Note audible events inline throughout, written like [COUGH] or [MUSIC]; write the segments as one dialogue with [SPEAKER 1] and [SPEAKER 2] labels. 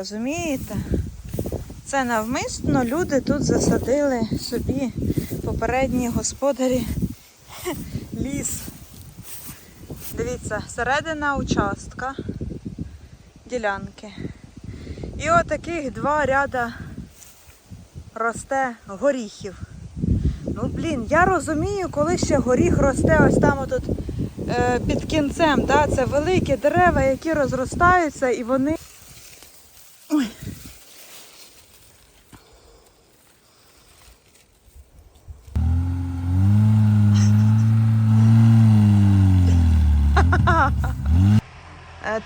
[SPEAKER 1] Розумієте? Це навмисно люди тут засадили собі попередні господарі [LAUGHS] ліс. Дивіться, середина участка ділянки. І отаких два ряда росте горіхів. Ну, блін, я розумію, коли ще горіх росте ось там отут е, під кінцем. Да? Це великі дерева, які розростаються і вони.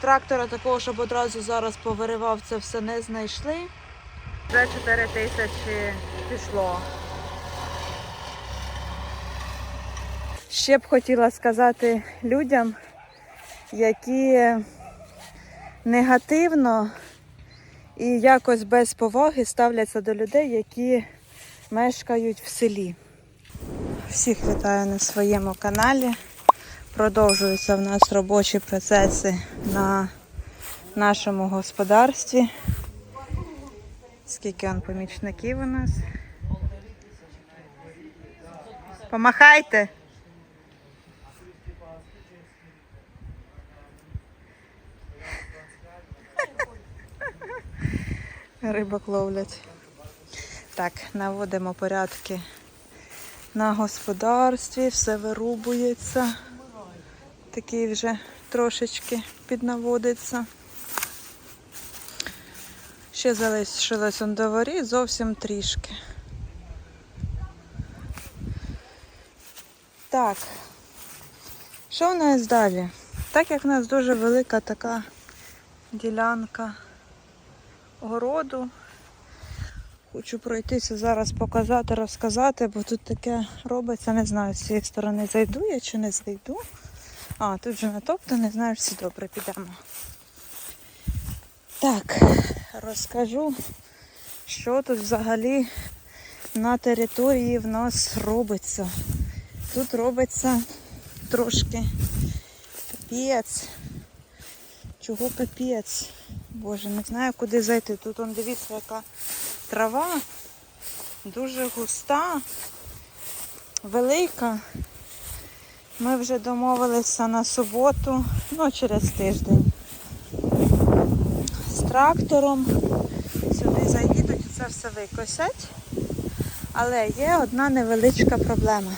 [SPEAKER 1] Трактора такого, щоб одразу зараз повиривав, це все не знайшли. Вже 4 тисячі пішло. Ще б хотіла сказати людям, які негативно і якось без поваги ставляться до людей, які мешкають в селі. Всіх вітаю на своєму каналі. Продовжуються в нас робочі процеси на нашому господарстві. Скільки он помічників у нас? Помахайте! Рибок ловлять. Так, наводимо порядки на господарстві, все вирубується. Такий вже трошечки піднаводиться. Ще залишилось он до воріт зовсім трішки. Так, що в нас далі? Так як в нас дуже велика така ділянка городу. Хочу пройтися зараз, показати, розказати, бо тут таке робиться, не знаю, з цієї сторони зайду я чи не зайду. А, тут вже натоптано, не знаю, всі добре підемо. Так, розкажу, що тут взагалі на території в нас робиться. Тут робиться трошки капець. Чого капець? Боже, не знаю, куди зайти. Тут он дивіться, яка трава дуже густа, велика. Ми вже домовилися на суботу, ну через тиждень. З трактором сюди заїдуть це все викосять. Але є одна невеличка проблема.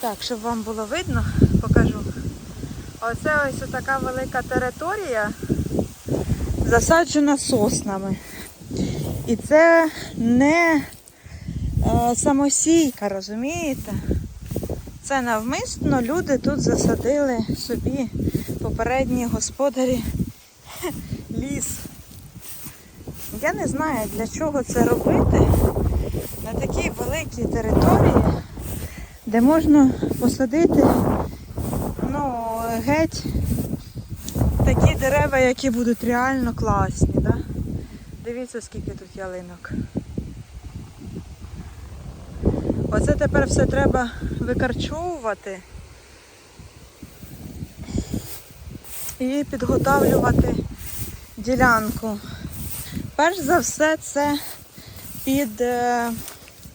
[SPEAKER 1] Так, щоб вам було видно, покажу. Оце ось така велика територія засаджена соснами. І це не е, самосійка, розумієте? Це навмисно люди тут засадили собі попередні господарі [LAUGHS] ліс. Я не знаю, для чого це робити на такій великій території, де можна посадити ну, геть такі дерева, які будуть реально класні. Да? Дивіться, скільки тут ялинок. Оце тепер все треба викарчовувати і підготавлювати ділянку. Перш за все це під е,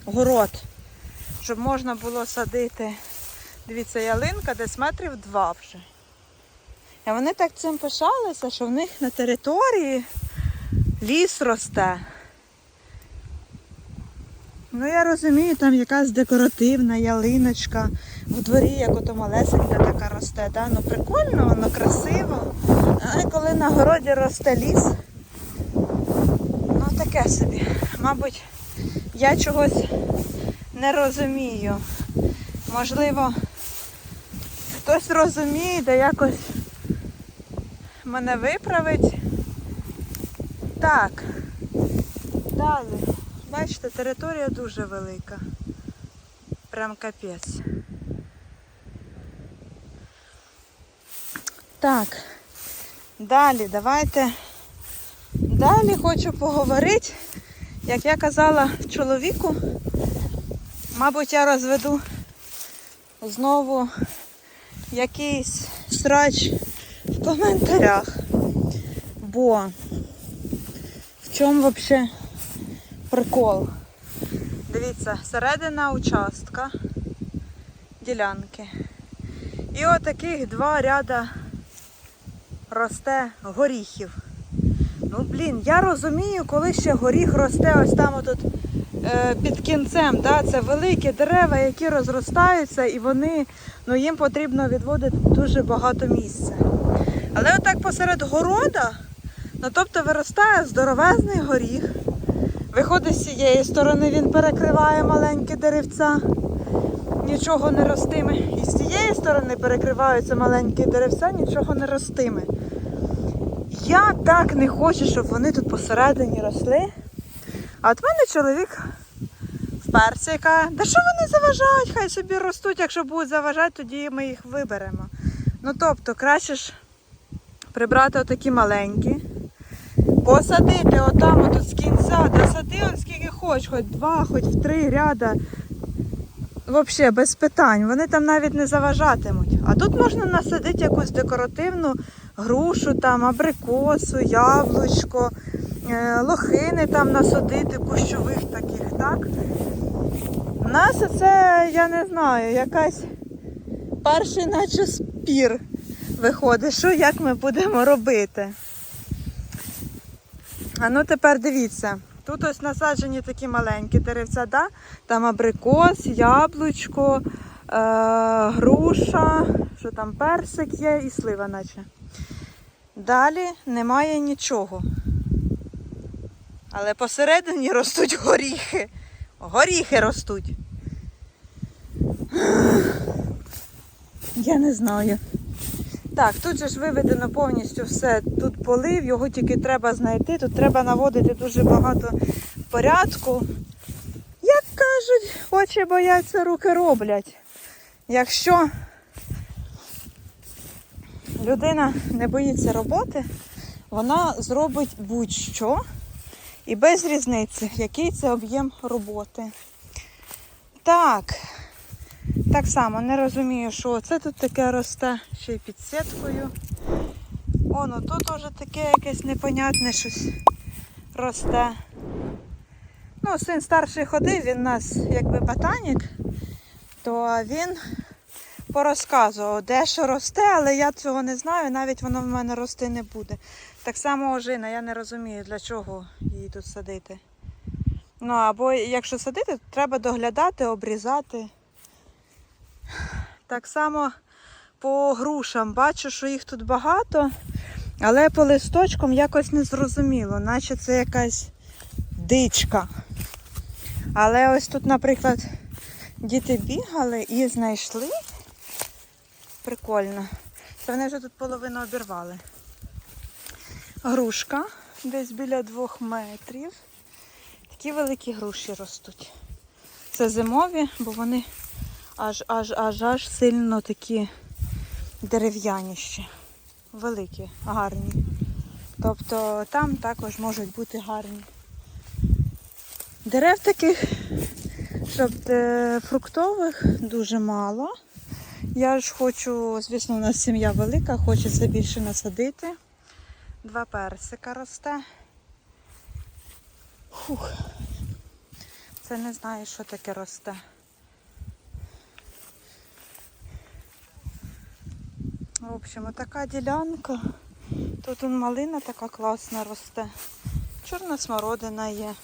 [SPEAKER 1] город, щоб можна було садити, дивіться, ялинка десь метрів два вже. І вони так цим пишалися, що в них на території ліс росте. Ну я розумію, там якась декоративна ялиночка в дворі, як ото малесенька така росте. Да? Ну прикольно, воно красиво. А коли на городі росте ліс, ну таке собі. Мабуть, я чогось не розумію. Можливо, хтось розуміє, де якось мене виправить. Так, далі. Бачите, територія дуже велика. Прям капець. Так, далі давайте. Далі хочу поговорити, як я казала чоловіку, мабуть, я розведу знову якийсь срач в коментарях. Бо В чому взагалі прикол? Дивіться, середина участка ділянки. І отаких два ряда росте горіхів. Ну, блін, я розумію, коли ще горіх росте ось там отут е, під кінцем. Да? Це великі дерева, які розростаються, і вони, ну, їм потрібно відводити дуже багато місця. Але отак посеред города, ну тобто виростає здоровезний горіх. Виходить з цієї сторони, він перекриває маленькі деревця, нічого не ростиме. І з цієї сторони перекриваються маленькі деревця, нічого не ростиме. Я так не хочу, щоб вони тут посередині росли. А от мене чоловік вперся каже, да що вони заважають, хай собі ростуть, якщо будуть заважати, тоді ми їх виберемо. Ну тобто, краще ж прибрати отакі маленькі, посадити отам отут з кінця, да сади он скільки хоч, хоч два, хоч в три ряда. Взагалі без питань. Вони там навіть не заважатимуть. А тут можна насадити якусь декоративну грушу, там, абрикосу, яблучко, е, лохини там насадити, кущових таких, так? У нас це, я не знаю, якась перший наче спір виходить, що як ми будемо робити. А ну тепер дивіться. Тут ось насаджені такі маленькі деревця, да? там абрикос, яблучко, е- груша, що там персик є і слива наче. Далі немає нічого. Але посередині ростуть горіхи. Горіхи ростуть. Я не знаю. Так, тут же ж виведено повністю все. Тут полив, його тільки треба знайти. Тут треба наводити дуже багато порядку. Як кажуть, очі бояться, руки роблять. Якщо людина не боїться роботи, вона зробить будь-що і без різниці, який це об'єм роботи. Так, так само не розумію, що це тут таке росте ще й під сіткою. Оно тут уже таке якесь непонятне щось росте. Ну, син старший ходив, він у нас якби ботанік, то він порозказував, де що росте, але я цього не знаю, навіть воно в мене рости не буде. Так само ожина, я не розумію, для чого її тут садити. Ну, або якщо садити, то треба доглядати, обрізати. Так само по грушам. Бачу, що їх тут багато, але по листочкам якось не зрозуміло, наче це якась дичка. Але ось тут, наприклад, діти бігали і знайшли. Прикольно. Це вони вже тут половину обірвали. Грушка десь біля двох метрів. Такі великі груші ростуть. Це зимові, бо вони аж аж аж аж сильно такі дерев'яніші. Великі, гарні. Тобто там також можуть бути гарні. Дерев таких, щоб е, фруктових дуже мало. Я ж хочу, звісно, у нас сім'я велика, хочеться більше насадити. Два персика росте. Фух. Це не знаю, що таке росте. В общем, така ділянка. Тут он малина така класна росте. Чорна смородина є.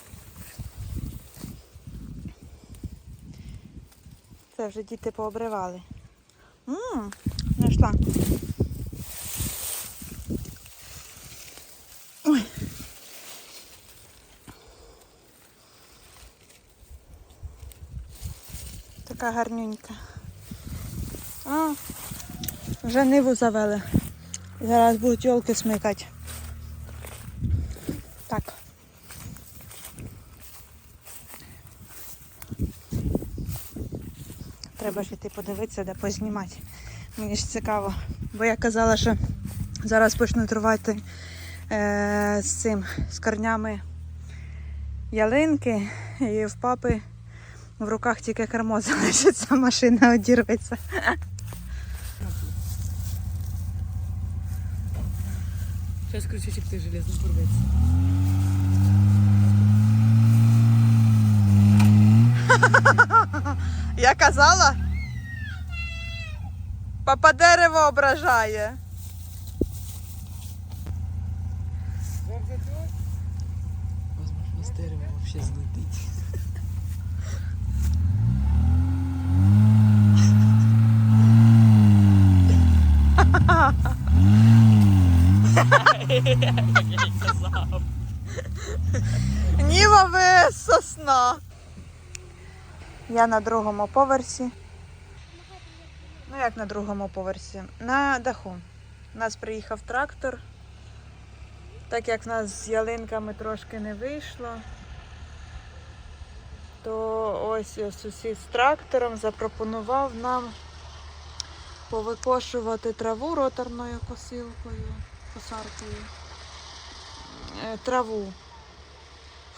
[SPEAKER 1] Це вже діти пообривали. Ммм, знайшла. Ой. Така гарнюнька. А, вже ниву завели. Зараз будуть йолки смикати. Так. Треба ж іти подивитися, де познімати. Мені ж цікаво. Бо я казала, що зараз почнуть рвати е, з цим з корнями ялинки і в папи в руках тільки кермо залишиться, машина одірветься.
[SPEAKER 2] Сейчас крючочек ты железно порветься. [LAUGHS]
[SPEAKER 1] Я казала? Папа дерево ображає. [LAUGHS]
[SPEAKER 2] Як.
[SPEAKER 1] Ніва ви сосна. Я на другому поверсі. Ну як на другому поверсі? На даху. У нас приїхав трактор. Так як в нас з ялинками трошки не вийшло, то ось сусід з трактором запропонував нам повикошувати траву роторною косилкою, косаркою. Е, Траву.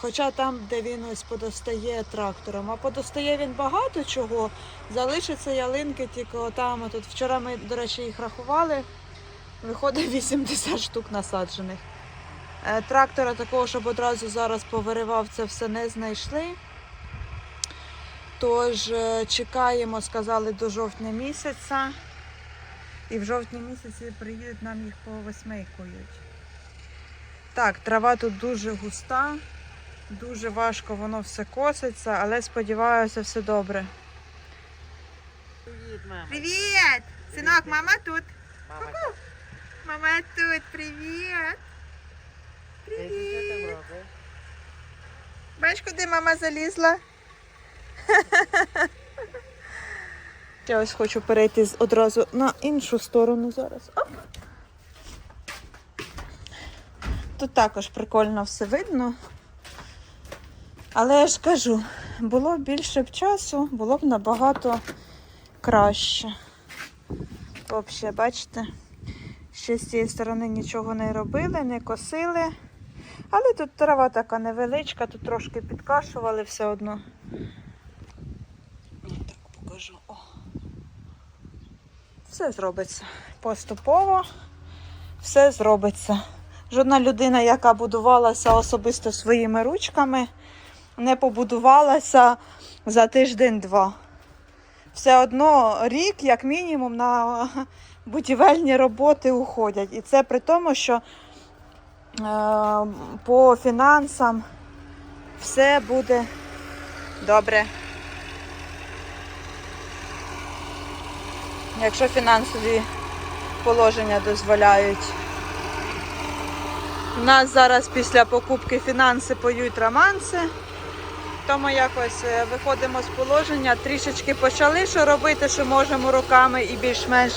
[SPEAKER 1] Хоча там, де він ось подостає трактором, а подостає він багато чого. Залишаться ялинки тільки отам. Тут вчора ми, до речі, їх рахували. Виходить 80 штук насаджених. Е, Трактора такого, щоб одразу зараз повиривав, це все не знайшли. Тож е, чекаємо, сказали, до жовтня місяця. І в жовтні місяці приїдуть нам їх повисмикують. Так, трава тут дуже густа. Дуже важко воно все коситься, але сподіваюся, все добре.
[SPEAKER 2] Привіт, мама.
[SPEAKER 1] Привіт! Синок, мама тут.
[SPEAKER 2] Мама,
[SPEAKER 1] Мама тут, привіт.
[SPEAKER 2] що?
[SPEAKER 1] Бачиш, куди мама залізла? [LAUGHS] Я ось хочу перейти одразу на іншу сторону зараз. Оп. Тут також прикольно все видно. Але я ж кажу, було б більше б часу, було б набагато краще. Взагалі, бачите, ще з цієї сторони нічого не робили, не косили. Але тут трава така невеличка, тут трошки підкашували все одно. Ну, так покажу. О. Все зробиться. Поступово все зробиться. Жодна людина, яка будувалася особисто своїми ручками, не побудувалася за тиждень-два. Все одно рік, як мінімум, на будівельні роботи уходять. І це при тому, що е, по фінансам все буде добре. Якщо фінансові положення дозволяють. У нас зараз після покупки фінанси поють романси. Тому якось е, виходимо з положення, трішечки почали що робити, що можемо руками і більш-менш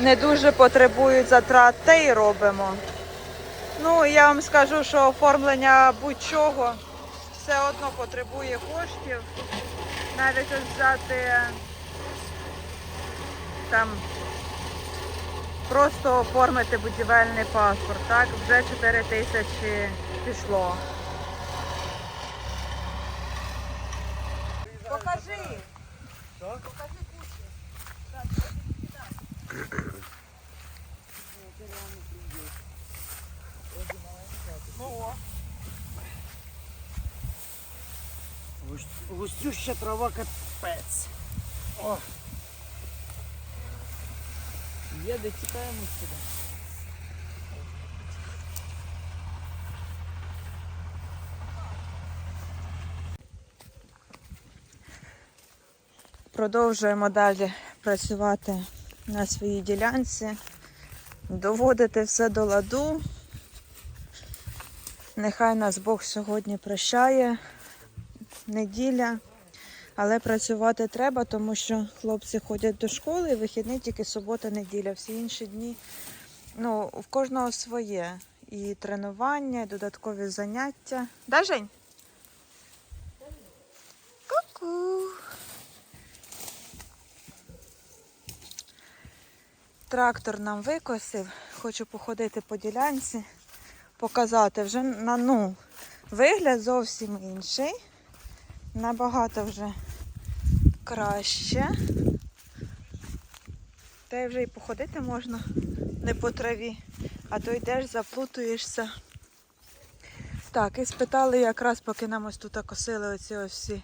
[SPEAKER 1] не дуже потребують затрат, те й робимо. Ну, я вам скажу, що оформлення будь-чого все одно потребує коштів. Навіть взяти там просто оформити будівельний паспорт, так, вже 4 тисячі пішло. Покажи. Покажи кучу. Ну,
[SPEAKER 2] Густюща трава капець. О. Є, де тікаємо сюди.
[SPEAKER 1] Продовжуємо далі працювати на своїй ділянці, доводити все до ладу. Нехай нас Бог сьогодні прощає, неділя, але працювати треба, тому що хлопці ходять до школи, вихідні тільки субота, неділя. Всі інші дні ну, в кожного своє. І тренування, і додаткові заняття. Да, Жень? Ку-ку. Трактор нам викосив. Хочу походити по ділянці, показати вже на ну, вигляд зовсім інший. Набагато вже краще. Та й вже і походити можна не по траві, а то йдеш, заплутуєшся. Так, і спитали якраз, поки нам ось тут косили оці ось всі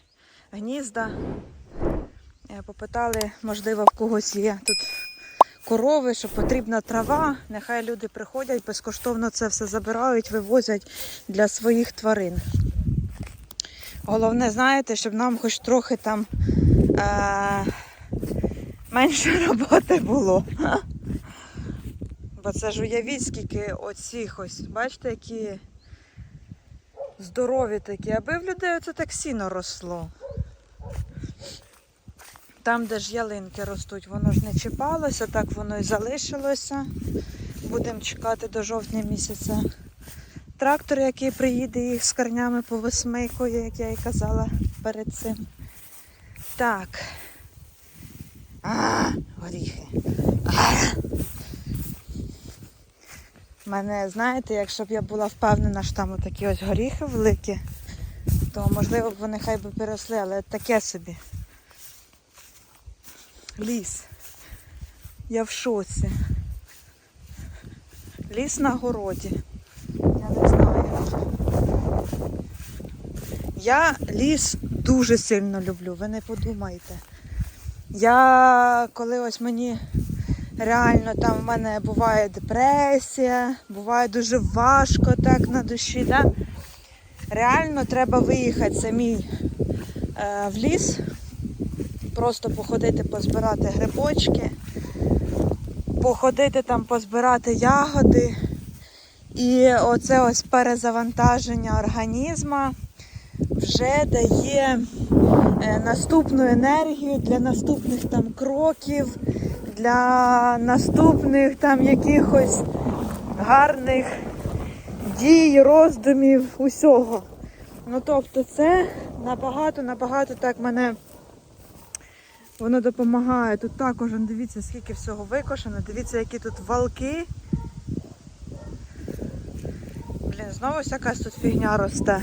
[SPEAKER 1] гнізда. Е, Попитали, можливо, в когось є тут корови, що потрібна трава. Нехай люди приходять, безкоштовно це все забирають, вивозять для своїх тварин. Головне, знаєте, щоб нам хоч трохи там менше роботи було. Бо це ж уявіть, скільки оцих ось, бачите, які здорові такі, аби в людей це так сіно росло. Там, де ж ялинки ростуть, воно ж не чіпалося, так воно і залишилося. Будемо чекати до жовтня місяця. Трактор, який приїде їх з корнями повисмикує, як я і казала перед цим. Так. А, горіхи. А. Мене, знаєте, якщо б я була впевнена, що там такі ось горіхи великі, то можливо б вони хай би переросли, але таке собі. Ліс. Я в шоці. Ліс на городі. Я не знаю. Я ліс дуже сильно люблю, ви не подумайте. Я коли ось мені реально там в мене буває депресія, буває дуже важко так на душі. Да? Реально треба виїхати самій е, в ліс, просто походити, позбирати грибочки, походити там, позбирати ягоди. І оце ось перезавантаження організму вже дає е, наступну енергію для наступних там кроків, для наступних там якихось гарних дій, роздумів, усього. Ну тобто це набагато, набагато так мене воно допомагає. Тут також дивіться, скільки всього викошено, дивіться, які тут валки. Блін, знову ось якась тут фігня росте.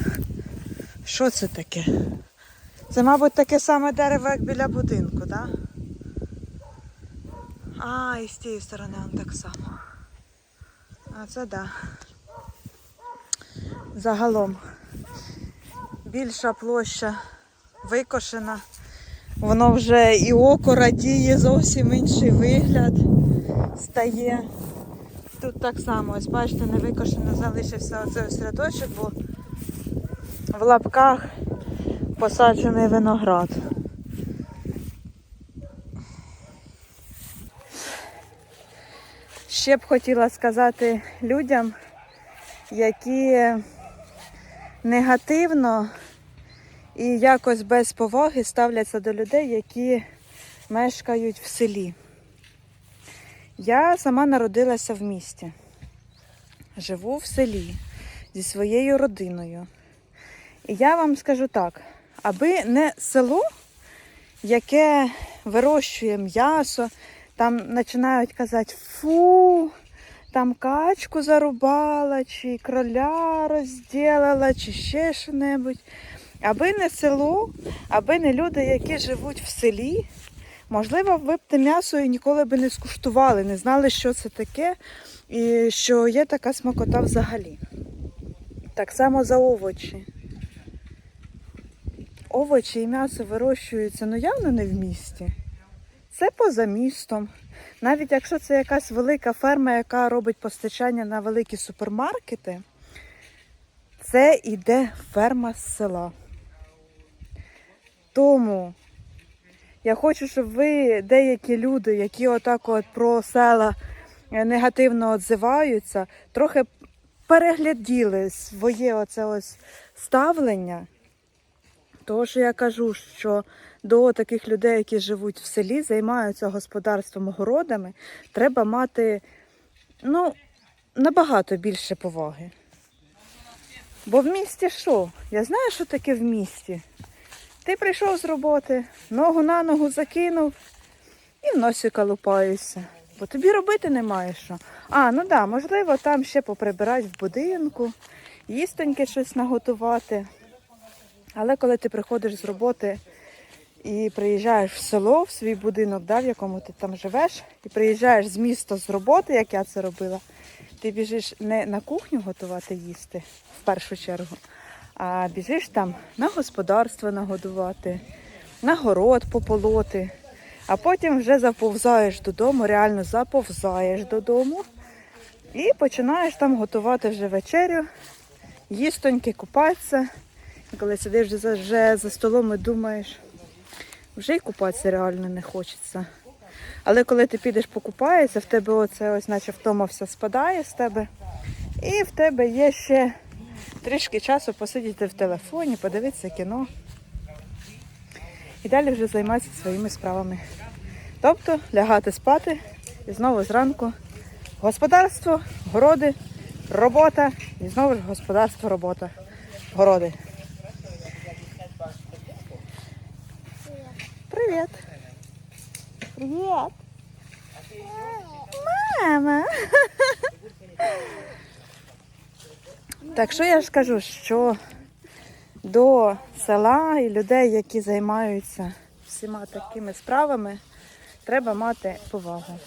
[SPEAKER 1] Що це таке? Це, мабуть, таке саме дерево, як біля будинку, так? Да? А, і з тієї сторони он так само. А це да. Загалом більша площа викошена. Воно вже і око радіє, зовсім інший вигляд стає. Тут так само, ось бачите, не викошено залишився оцей ось бо в лапках посаджений виноград. Ще б хотіла сказати людям, які негативно і якось без поваги ставляться до людей, які мешкають в селі. Я сама народилася в місті. Живу в селі зі своєю родиною. Я вам скажу так, аби не село, яке вирощує м'ясо, там починають казати фу, там качку зарубала, чи кроля розділила, чи ще що-небудь. Аби не село, аби не люди, які живуть в селі, можливо, ви б те м'ясо і ніколи б не скуштували, не знали, що це таке, і що є така смакота взагалі. Так само за овочі. Овочі і м'ясо вирощуються ну явно не в місті. Це поза містом. Навіть якщо це якась велика ферма, яка робить постачання на великі супермаркети, це іде ферма з села. Тому я хочу, щоб ви, деякі люди, які отак от про села е, негативно отзиваються, трохи перегляділи своє оце ось ставлення. Що я кажу, що до таких людей, які живуть в селі, займаються господарством городами, треба мати ну, набагато більше поваги. Бо в місті що? Я знаю, що таке в місті. Ти прийшов з роботи, ногу на ногу закинув і в носика лупаєшся. Бо тобі робити немає що. А, ну так, да, можливо, там ще поприбирати в будинку, їстоньки щось наготувати. Але коли ти приходиш з роботи і приїжджаєш в село, в свій будинок, да, в якому ти там живеш, і приїжджаєш з міста з роботи, як я це робила, ти біжиш не на кухню готувати їсти в першу чергу, а біжиш там на господарство нагодувати, на город пополоти, А потім вже заповзаєш додому, реально заповзаєш додому і починаєш там готувати вже вечерю, їстоньки, купатися. Коли сидиш вже за столом і думаєш, вже й купатися реально не хочеться. Але коли ти підеш покупаєшся, в тебе оце ось наче втома все спадає з тебе. І в тебе є ще трішки часу посидіти в телефоні, подивитися кіно. І далі вже займатися своїми справами. Тобто лягати спати і знову зранку господарство, городи, робота і знову ж господарство, робота, городи. Привіт. Привіт. Мама. Так що я ж кажу, що до села і людей, які займаються всіма такими справами, треба мати повагу.